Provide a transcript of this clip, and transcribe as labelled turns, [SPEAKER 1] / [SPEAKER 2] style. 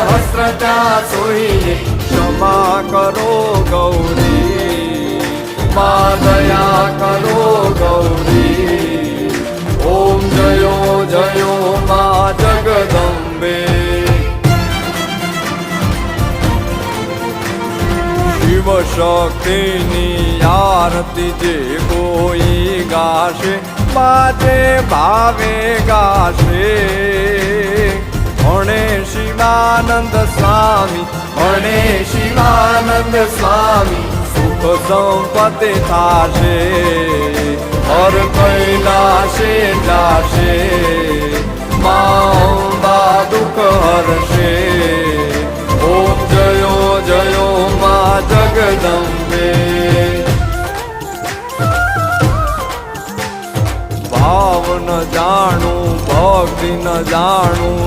[SPEAKER 1] ત્યાં સોઈએ
[SPEAKER 2] ક્ષમા કરો ગૌરી
[SPEAKER 1] મા દયા કરો ગૌરી ઓમ જયો જયો મા જગદંબે
[SPEAKER 2] શિવ શક્તિની આરતી જે કોઈ ગાશે માતે ભાવે ગાશે શિવાનંદ સ્વામી
[SPEAKER 1] ભણે શિવાનંદ સ્વામી
[SPEAKER 2] સુખ સંપત્તિ થાશે
[SPEAKER 1] હર કૈલાશે જાશે માં દુઃખ હરશે ઓમ જયો જયો મા જગદંબે
[SPEAKER 2] ભાવ ન જાણું ભક્તિ ન જાણું